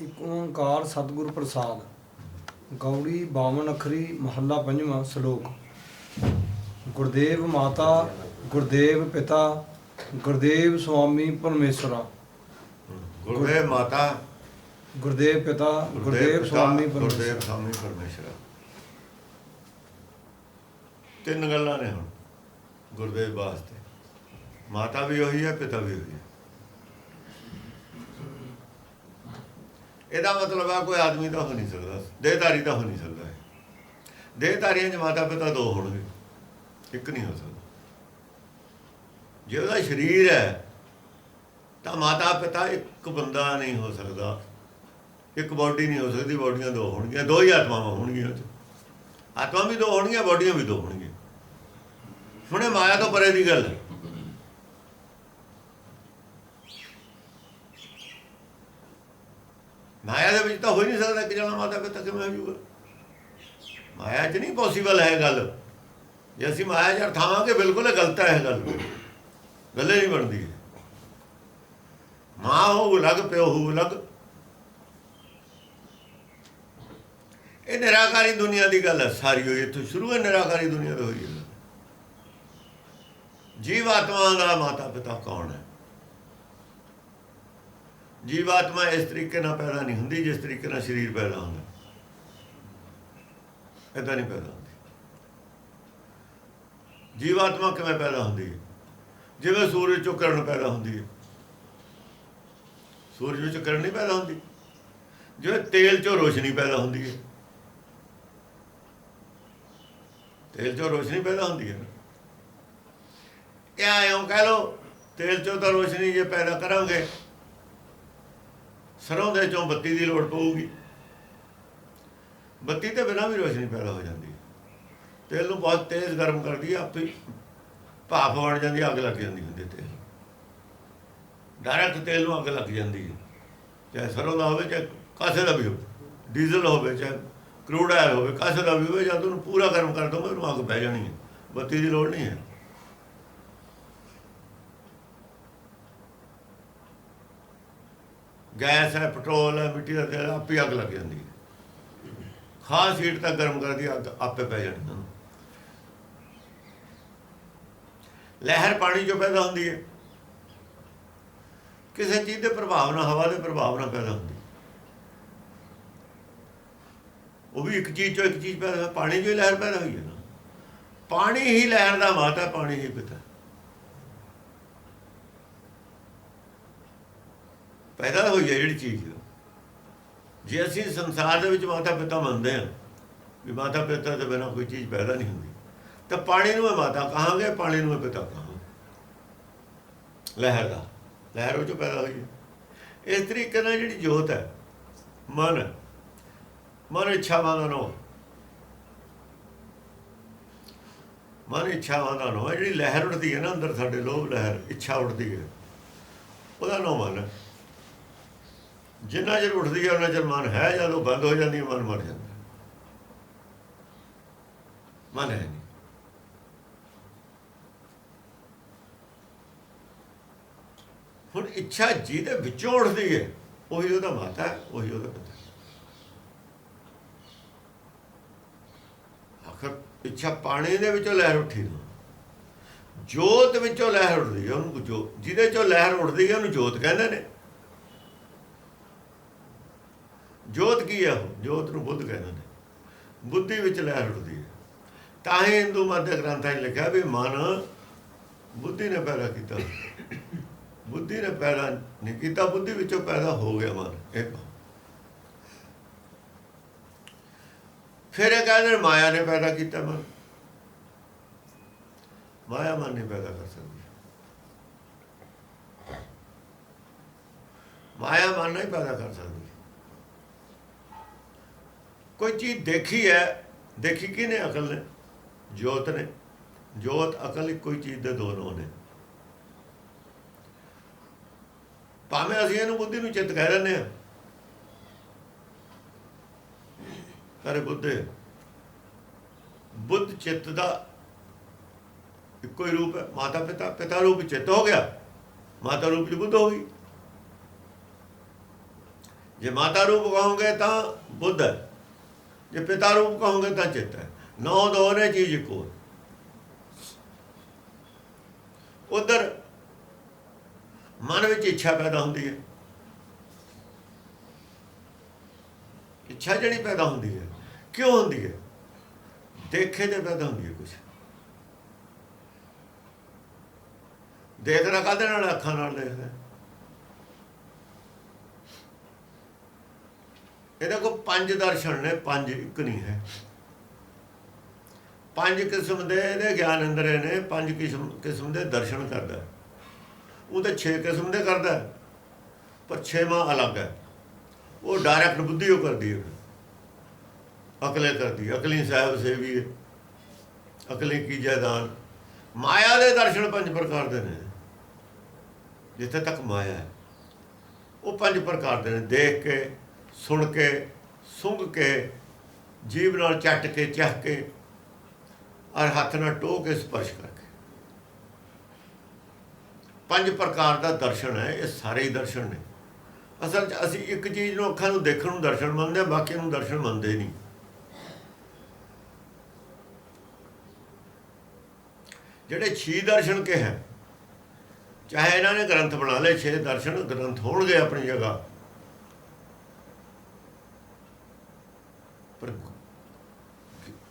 ਇੱਕ ਓੰਕਾਰ ਸਤਿਗੁਰ ਪ੍ਰਸਾਦ ਗੌੜੀ 52 ਅੱਖਰੀ ਮਹੱਲਾ ਪੰਜਵਾਂ ਸ਼ਲੋਕ। ਗੁਰਦੇਵ ਮਾਤਾ ਗੁਰਦੇਵ ਪਿਤਾ ਗੁਰਦੇਵ ਸੁਆਮੀ ਪਰਮੇਸ਼ਰਾ। ਗੁਰਦੇਵ ਮਾਤਾ। ਗੁਰਦੇਵ ਪਿਤਾ ਗੁਰਦੇਵ ਸੁਆਮੀ ਪਰਮੇਸ਼ਰ। ਤਿੰਨ ਗੱਲਾਂ ਨੇ ਹੁਣ ਗੁਰਦੇਵ ਵਾਸਤੇ। ਮਾਤਾ ਵੀ ਉਹੀ ਹੈ ਪਿਤਾ ਵੀ ਉਹੀ ਹੈ। ਇਹਦਾ ਮਤਲਬ ਆ ਕੋਈ ਆਦਮੀ ਤਾਂ ਹੋ ਨਹੀਂ ਸਕਦਾ, ਦੇਹਧਾਰੀ ਤਾਂ ਹੋ ਨਹੀਂ ਸਕਦਾ ਦੇਹਧਾਰੀਆਂ 'ਚ ਮਾਤਾ ਪਿਤਾ ਦੋ ਹੋਣਗੇ, ਇੱਕ ਨਹੀਂ ਹੋ ਸਕਦਾ। ਜੇ ਉਹਦਾ ਸਰੀਰ ਹੈ, ਤਾਂ ਮਾਤਾ ਪਿਤਾ ਇੱਕ ਬੰਦਾ ਨਹੀਂ ਹੋ ਸਕਦਾ, ਇੱਕ ਬਾਡੀ ਨਹੀਂ ਹੋ ਸਕਦੀ ਬਾਡੀਆਂ ਦੋ ਹੋਣਗੀਆਂ, ਦੋ ਹੀ ਆਤਮਾਵਾਂ ਹੋਣਗੀਆਂ ਉਹ 'ਚ। ਆਤਮਾ ਵੀ ਦੋ ਹੋਣਗੀਆਂ ਬਾਡੀਆਂ ਵੀ ਦੋ ਹੋਣਗੀਆਂ। ਹੁਣੇ ਮਾਇਆ ਤੋਂ ਪਰੇ ਦੀ ਗੱਲ ਹੈ। ਮਾਇਆ ਦੇ ਵਿੱਚ ਤਾਂ ਹੋ ਹੀ ਨਹੀਂ ਸਕਦਾ ਕਿ ਜਣਾ ਮਾਤਾ ਪਿਤਾ ਕਿਵੇਂ ਹੋ ਜਾਊਗਾ ਮਾਇਆ 'ਚ ਨਹੀਂ ਪੋਸੀਬਲ ਹੈ ਗੱਲ। ਜੇ ਅਸੀਂ ਮਾਇਆ 'ਚ ਥਾਵਾਂਗੇ, ਬਿਲਕੁਲ ਗਲਤ ਹੈ ਇਹ ਗੱਲ। ਗੱਲੇ ਨਹੀਂ ਬਣਦੀ। ਮਾਂ ਹੋ ਅਲੱਗ, ਪਿਓ ਹੋ ਅਲੱਗ। ਇਹ ਨਿਰਾਕਾਰੀ ਦੁਨੀਆ ਦੀ ਗੱਲ ਹੈ ਸਾਰੀ। ਹੋਈ ਇੱਥੋਂ ਸ਼ੁਰੂ ਹੈ, ਨਿਰਾਕਾਰੀ ਦੁਨੀਆ ਤੋਂ ਹੋਈ ਹੈ। ਜੀਵ ਆਤਮਾ ਦਾ ਮਾਤਾ ਪਿਤਾ ਕੌਣ ਹੈ? ਜੀਵਾਤਮਾ ਇਸ ਤਰੀਕੇ ਨਾਲ ਪੈਦਾ ਨਹੀਂ ਹੁੰਦੀ, ਜਿਸ ਤਰੀਕੇ ਨਾਲ ਸਰੀਰ ਪੈਦਾ ਹੁੰਦਾ। ਇਦਾਂ ਨਹੀਂ ਪੈਦਾ ਹੁੰਦੀ। ਜੀਵਾਤਮਾ ਕਿਵੇਂ ਪੈਦਾ ਹੁੰਦੀ ਹੈ? ਜਿਵੇਂ ਸੂਰਜ ਚੋਂ ਕਿਰਨ ਪੈਦਾ ਹੁੰਦੀ ਹੈ। ਸੂਰਜ ਵਿੱਚ ਕਿਰਨ ਨਹੀਂ ਪੈਦਾ ਹੁੰਦੀ। ਜਿਵੇਂ ਤੇਲ ਚੋਂ ਰੋਸ਼ਨੀ ਪੈਦਾ ਹੁੰਦੀ ਹੈ। ਤੇਲ ਚੋਂ ਰੋਸ਼ਨੀ ਪੈਦਾ ਹੁੰਦੀ ਹੈ। ਨਾ ਇਹ ਆਇਓ ਕਹ ਲੋ ਤੇਲ ਚੋਂ ਤਾਂ ਰੋਸ਼ਨੀ ਜੇ ਪੈਦਾ ਕਰਾਂਗੇ ਸਰੋਂ ਦੇ ਚੋਂ ਬੱਤੀ ਦੀ ਲੋੜ ਪਊਗੀ। ਬੱਤੀ ਤੇ ਬਿਨਾਂ ਵੀ ਰੋਸ਼ਨੀ ਪੈਦਾ ਹੋ ਜਾਂਦੀ ਹੈ। ਤੇਲ ਨੂੰ ਬਹੁਤ ਤੇਜ਼ ਗਰਮ ਕਰਦੀ ਹੈ ਆਪੇ ਹੀ ਭਾਪ ਬਣ ਜਾਂਦੀ ਹੈ, ਅੱਗ ਲੱਗ ਜਾਂਦੀ ਹੁੰਦੀ ਹੈ ਤੇਲ। ਡਾਇਰੈਕਟ ਤੇਲ ਨੂੰ ਅੱਗ ਲੱਗ ਜਾਂਦੀ ਹੈ। ਚਾਹੇ ਸਰੋਂ ਦਾ ਹੋਵੇ ਚਾਹੇ ਕਾਸੇ ਦਾ ਵੀ ਹੋਵੇ ਡੀਜ਼ਲ ਹੋਵੇ ਚਾਹੇ ਕਰੂਡ ਆਇਲ ਹੋਵੇ ਕਾਸੇ ਦਾ ਵੀ ਹੋਵੇ ਜਦ ਉਹਨੂੰ ਪੂਰਾ ਗਰਮ ਕਰ ਦੋ ਉਹਨੂੰ ਅੱਗ ਪੈ ਜਾਣੀ ਹੈ। ਬੱਤੀ ਦੀ ਲੋੜ ਨਹੀਂ ਹੈ। ਗੈਸ ਹੈ ਪੈਟਰੋਲ ਹੈ ਮਿੱਟੀ ਦਾ ਤੇਲ ਆਪੇ ਅੱਗ ਲੱਗ ਜਾਂਦੀ ਹੈ। ਖਾਸ ਹੀਟ ਤੱਕ ਗਰਮ ਕਰਦੀ ਹੈ, ਅੱਗ ਆਪੇ ਪੈ ਜਾਣੀ ਉਹਨੂੰ ਲਹਿਰ ਪਾਣੀ ਚੋਂ ਪੈਦਾ ਹੁੰਦੀ ਹੈ। ਕਿਸੇ ਚੀਜ਼ ਦੇ ਪ੍ਰਭਾਵ ਨਾਲ ਹਵਾ ਦੇ ਪ੍ਰਭਾਵ ਨਾਲ ਪੈਦਾ ਹੁੰਦੀ ਉਹ ਵੀ ਇੱਕ ਚੀਜ਼ ਚੋਂ ਇੱਕ ਚੀਜ਼ ਪੈਦਾ ਹੋਈ, ਪਾਣੀ ਚੋਂ ਹੀ ਲਹਿਰ ਪੈਦਾ ਹੋਈ ਹੈ ਨਾ। ਪਾਣੀ ਹੀ ਲਹਿਰ ਦਾ ਮਾਤਾ ਪਾਣੀ ਹੀ ਪਿਤਾ। ਪੈਦਾ ਹੋਈ ਹੈ ਜਿਹੜੀ ਚੀਜ਼ ਜੇ ਅਸੀਂ ਸੰਸਾਰ ਦੇ ਵਿੱਚ ਮਾਤਾ ਪਿਤਾ ਮੰਨਦੇ ਹਾਂ ਵੀ ਮਾਤਾ ਪਿਤਾ ਦੇ ਬਿਨਾਂ ਕੋਈ ਚੀਜ਼ ਪੈਦਾ ਨਹੀਂ ਹੁੰਦੀ ਤਾਂ ਪਾਣੀ ਨੂੰ ਮੈਂ ਮਾਤਾ ਕਹਾਂਗੇ ਪਾਣੀ ਨੂੰ ਮੈਂ ਪਿਤਾ ਕਹਾਂਗੇ। ਲਹਿਰ ਦਾ ਲਹਿਰ ਉਹ ਚੋਂ ਪੈਦਾ ਹੋਈ ਇਸ ਤਰੀਕੇ ਨਾਲ ਜਿਹੜੀ ਜੋਤ ਹੈ ਮਨ ਹੈ, ਮਨ ਇੱਛਾਵਾਂ ਦਾ ਨੋ ਮਨ ਇੱਛਾਵਾਂ ਦਾ ਨੋ ਜਿਹੜੀ ਲਹਿਰ ਉੱਠਦੀ ਹੈ ਨਾ ਅੰਦਰ ਸਾਡੇ ਲੋਭ ਲਹਿਰ ਇੱਛਾ ਉੱਠਦੀ ਹੈ ਉਹਦਾ ਨੋ ਮਨ ਹੈ। ਜਿੰਨਾ ਚਿਰ ਉੱਠਦੀ ਹੈ ਉਹਨਾਂ ਚਿਰ ਮਨ ਹੈ ਜਦੋਂ ਬੰਦ ਹੋ ਜਾਂਦੀ ਹੈ ਮਨ ਮਰ ਜਾਂਦਾ। ਮਨ ਹੈ ਨਹੀਂ। ਹੁਣ ਇੱਛਾ ਜਿਹਦੇ ਵਿੱਚੋਂ ਉੱਠਦੀ ਹੈ ਉਹੀ ਉਹਦਾ ਮਾਤਾ ਹੈ ਉਹੀ ਉਹਦਾ ਪਿਤਾ। ਹੈ ਆਖਰ ਇੱਛਾ ਪਾਣੀ ਦੇ ਵਿੱਚੋਂ ਲਹਿਰ ਉੱਠੀ ਨਾ। ਜੋਤ ਵਿੱਚੋਂ ਲਹਿਰ ਉੱਠਦੀ ਹੈ ਉਹਨੂੰ ਜੋ ਜਿਹਦੇ ਚੋਂ ਲਹਿਰ ਉੱਠਦੀ ਹੈ ਉਹਨੂੰ ਜੋਤ ਕਹਿੰਦੇ ਨੇ। ਜੋਤ ਕੀ ਹੈ ਉਹ? ਜੋਤ ਨੂੰ ਬੁੱਧ ਕਹਿੰਦੇ ਨੇ। ਬੁੱਧੀ ਵਿੱਚ ਲਹਿਰ ਉੱਠਦੀ ਹੈ। ਤਾਂ ਹੀ ਹਿੰਦੂ ਮਤ ਗ੍ਰੰਥਾਂ 'ਚ ਲਿਖਿਆ ਵੀ ਮਨ ਬੁੱਧੀ ਨੇ ਪੈਦਾ ਕੀਤਾ। ਬੁੱਧੀ ਨੇ ਪੈਦਾ ਨਹੀਂ ਕੀਤਾ, ਬੁੱਧੀ ਵਿੱਚੋਂ ਪੈਦਾ ਹੋ ਗਿਆ ਮਨ। ਇਹ ਫਿਰ ਇਹ ਕਹਿੰਦੇ ਮਾਇਆ ਨੇ ਪੈਦਾ ਕੀਤਾ ਮਨ। ਮਾਇਆ ਮਨ ਨਹੀਂ ਪੈਦਾ ਕਰ ਸਕਦੀ। ਮਾਇਆ ਮਨ ਨਹੀਂ ਪੈਦਾ ਕਰ ਸਕਦੀ। ਕੋਈ ਚੀਜ਼ ਦੇਖੀ ਹੈ, ਦੇਖੀ ਕਿਹਨੇ ਅਕਲ ਨੇ? ਜੋਤ ਨੇ। ਜੋਤ ਅਕਲ ਇੱਕੋ ਹੀ ਚੀਜ਼ ਦੇ ਦੋ ਨੋ ਨੇ। ਭਾਵੇਂ ਅਸੀਂ ਇਹਨੂੰ ਬੁੱਧੀ ਨੂੰ ਚਿੱਤ ਕਹਿ ਦਿੰਦੇ ਆ ਕਰੇ ਬੁੱਧੇ, ਬੁੱਧ ਚਿੱਤ ਦਾ ਇੱਕੋ ਹੀ ਰੂਪ ਹੈ। ਮਾਤਾ ਪਿਤਾ ਪਿਤਾ ਰੂਪ ਚਿੱਤ ਹੋ ਗਿਆ। ਮਾਤਾ ਰੂਪ ਚ ਬੁੱਧ ਹੋ ਗਈ। ਜੇ ਮਾਤਾ ਰੂਪ ਕਹੋਗੇ ਤਾਂ ਬੁੱਧ ਹੈ। ਜੇ ਪਿਤਾ ਰੂਪ ਕਹੋਗੇ ਤਾਂ ਚਿੱਤ ਹੈ। ਨੌ ਦੋ ਨੇ, ਚੀਜ਼ ਇੱਕੋ ਹੈ ਉਧਰ ਮਨ ਵਿੱਚ ਇੱਛਾ ਪੈਦਾ ਹੁੰਦੀ ਹੈ। ਇੱਛਾ ਜਿਹੜੀ ਪੈਦਾ ਹੁੰਦੀ ਹੈ, ਕਿਉਂ ਹੁੰਦੀ ਹੈ? ਦੇਖੇ ਤੇ ਪੈਦਾ ਹੁੰਦੀ ਹੈ ਕੁਝ ਦੇਖਣਾ ਕਾਹਦੇ ਨਾਲ ਅੱਖਾਂ ਨਾਲ ਦੇਖਦਾ ਇਹਦੇ ਕੋਲ ਪੰਜ ਦਰਸ਼ਨ ਨੇ ਪੰਜ ਇੱਕ ਨਹੀਂ ਹੈ। ਪੰਜ ਕਿਸਮ ਦੇ ਇਹਦੇ ਗਿਆਨ ਅੰਦਰੇ ਨੇ ਪੰਜ ਕਿਸਮ ਕਿਸਮ ਦੇ ਦਰਸ਼ਨ ਕਰਦਾ ਉਹ ਤਾਂ 6 ਕਿਸਮ ਦੇ ਕਰਦਾ ਹੈ, ਪਰ ਛੇਵਾਂ ਅਲੱਗ ਹੈ। ਉਹ ਡਾਇਰੈਕਟ ਬੁੱਧੀ ਉਹ ਕਰਦੀ ਹੈ। ਅਕਲੇ ਕਰਦੀ ਅਕਲੀ ਸਾਹਿਬ ਸੇਵੀ ਹੈ। ਅਕਲੀ ਕੀ ਜੈਦਾਨ। ਮਾਇਆ ਦੇ ਦਰਸ਼ਨ ਪੰਜ ਪ੍ਰਕਾਰ ਦੇ ਨੇ। ਜਿੱਥੇ ਤੱਕ ਮਾਇਆ ਹੈ। ਉਹ ਪੰਜ ਪ੍ਰਕਾਰ ਦੇ ਨੇ। ਦੇਖ ਕੇ ਸੁਣ ਕੇ, ਸੁੰਘ ਕੇ, ਜੀਭ ਨਾਲ ਚੱਟ ਕੇ ਚਾਹ ਕੇ ਔਰ ਹੱਥ ਨਾਲ ਟੋਹ ਕੇ ਸਪਰਸ਼ ਕਰਕੇ। ਪੰਜ ਪ੍ਰਕਾਰ ਦਾ ਦਰਸ਼ਨ ਹੈ, ਇਹ ਸਾਰੇ ਹੀ ਦਰਸ਼ਨ ਨੇ। ਅਸਲ 'ਚ ਅਸੀਂ ਇੱਕ ਚੀਜ਼ ਨੂੰ ਅੱਖਾਂ ਨੂੰ ਦੇਖਣ ਨੂੰ ਦਰਸ਼ਨ ਮੰਨਦੇ ਹਾਂ ਬਾਕੀ ਨੂੰ ਦਰਸ਼ਨ ਮੰਨਦੇ ਨਹੀਂ। ਜਿਹੜੇ ਛੀ ਦਰਸ਼ਨ ਕੇ ਹੈ, ਚਾਹੇ ਇਹਨਾਂ ਨੇ ਗ੍ਰੰਥ ਬਣਾ ਲਏ, ਛੇ ਦਰਸ਼ਨ ਗ੍ਰੰਥ ਹੋਣਗੇ ਆਪਣੀ ਜਗ੍ਹਾ।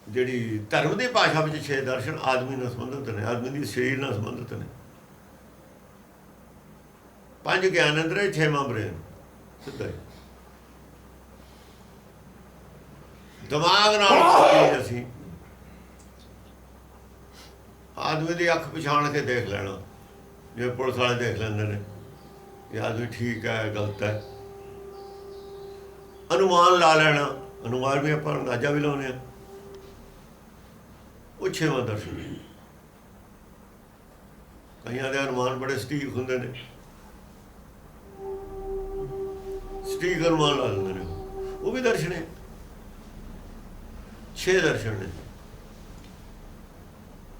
ਜਿਹੜੀ ਧਰਮ ਦੀ ਭਾਸ਼ਾ ਵਿੱਚ ਛੇ ਦਰਸ਼ਨ ਆਦਮੀ ਨਾਲ ਸੰਬੰਧਿਤ ਨੇ, ਆਦਮੀ ਦੀ ਸਰੀਰ ਨਾਲ ਸੰਬੰਧਿਤ ਨੇ। ਪੰਜ ਗਿਆਨ ਅੰਦਰੇ ਛੇਵਾਂ ਬ੍ਰੇਨ ਸਿੱਧਾ ਦਿਮਾਗ ਨਾਲ ਅਸੀਂ ਆਦਮੀ ਦੀ ਅੱਖ ਪਛਾਣ ਕੇ ਦੇਖ ਲੈਣਾ, ਜਿਵੇਂ ਪੁਲਿਸ ਵਾਲੇ ਦੇਖ ਲੈਂਦੇ ਨੇ ਕਿ ਆਦਮੀ ਠੀਕ ਹੈ, ਗਲਤ ਹੈ। ਅਨੁਮਾਨ ਲਾ ਲੈਣਾ ਅਨੁਮਾਨ ਵੀ ਆਪਾਂ ਅੰਦਾਜ਼ਾ ਵੀ ਲਾਉਂਦੇ ਆ ਉਹ ਛੇਵਾਂ ਦਰਸ਼ਨ। ਕਈਆਂ ਦੇ ਅਨੁਮਾਨ ਬੜੇ ਸਟੀਕ ਹੁੰਦੇ ਨੇ। ਸਟੀਕ ਅਨੁਮਾਨ ਲਾ ਲੈਂਦੇ ਨੇ। ਉਹ ਵੀ ਦਰਸ਼ਨ ਹੈ ਛੇ ਦਰਸ਼ਨ ਨੇ।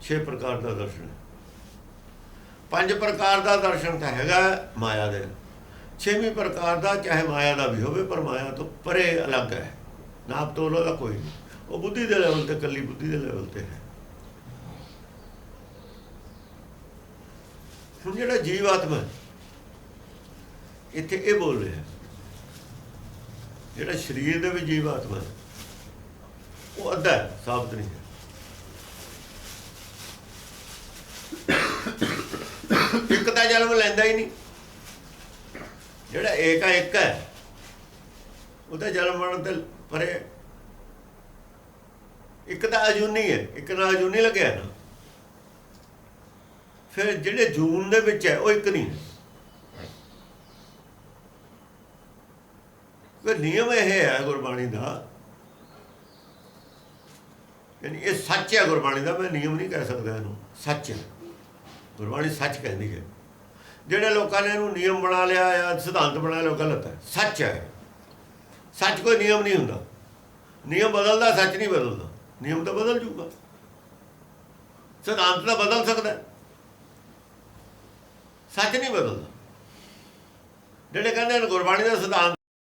ਛੇ ਪ੍ਰਕਾਰ ਦਾ ਦਰਸ਼ਨ ਪੰਜ ਪ੍ਰਕਾਰ ਦਾ ਦਰਸ਼ਨ ਤਾਂ ਹੈਗਾ ਮਾਇਆ ਦੇ। ਛੇਵੀਂ ਪ੍ਰਕਾਰ ਦਾ ਚਾਹੇ ਮਾਇਆ ਦਾ ਵੀ ਹੋਵੇ, ਪਰ ਮਾਇਆ ਤੋਂ ਪਰੇ ਅਲੱਗ ਹੈ। ਨਾਪ ਤੋਲ ਦਾ ਕੋਈ ਨਹੀਂ। ਉਹ ਬੁੱਧੀ ਦੇ ਲੈਵਲ ਤੇ, ਕੱਲੀ ਬੁੱਧੀ ਦੇ ਲੈਵਲ ਤੇ ਹੈ। ਹੁਣ ਜਿਹੜਾ ਜੀਵ ਆਤਮਾ ਇੱਥੇ ਇਹ ਬੋਲ ਰਿਹਾ ਜਿਹੜਾ ਸਰੀਰ ਦੇ ਵਿੱਚ ਜੀਵ ਆਤਮਾ ਉਹ ਅੱਧਾ ਸਾਬਤ ਨਹੀਂ ਹੈ। ਇੱਕ ਤਾਂ ਜਨਮ ਲੈਂਦਾ ਹੀ ਨਹੀਂ। ਜਿਹੜਾ ਏਕਾ ਇੱਕ ਹੈ, ਉਹਦਾ ਜਨਮ ਮਰਨ ਤੇ ਪਰੇ ਇੱਕ ਤਾਂ ਅਜੂਨੀ ਹੈ, ਇੱਕ ਨਾਲ ਅਜੂਨੀ ਲੱਗਿਆ ਨਾ। ਫਿਰ ਜਿਹੜੇ ਜੂਨ ਦੇ ਵਿੱਚ ਹੈ, ਉਹ ਇੱਕ ਨਹੀਂ ਹੈ। ਨਿਯਮ ਇਹ ਹੈ ਗੁਰਬਾਣੀ ਦਾ, ਯਾਨੀ ਇਹ ਸੱਚ ਹੈ ਗੁਰਬਾਣੀ ਦਾ, ਮੈਂ ਨਿਯਮ ਨਹੀਂ ਕਹਿ ਸਕਦਾ ਇਹਨੂੰ, ਸੱਚ ਹੈ। ਗੁਰਬਾਣੀ ਸੱਚ ਕਹਿੰਦੀ ਹੈ। ਜਿਹੜੇ ਲੋਕਾਂ ਨੇ ਇਹਨੂੰ ਨਿਯਮ ਬਣਾ ਲਿਆ ਜਾਂ ਸਿਧਾਂਤ ਬਣਾ ਲਿਆ, ਉਹ ਗਲਤ ਹੈ। ਸੱਚ ਹੈ। ਸੱਚ ਕੋਈ ਨਿਯਮ ਨਹੀਂ ਹੁੰਦਾ। ਨਿਯਮ ਬਦਲਦਾ, ਸੱਚ ਨਹੀਂ ਬਦਲਦਾ। ਨਿਯਮ ਤਾਂ ਬਦਲ ਜੂਗਾ। ਸਿਧਾਂਤ ਤਾਂ ਬਦਲ ਸਕਦਾ। ਸੱਚ ਨਹੀਂ ਬਦਲਦਾ। ਜਿਹੜੇ ਕਹਿੰਦੇ ਨੇ ਗੁਰਬਾਣੀ ਦਾ ਸਿਧਾਂਤ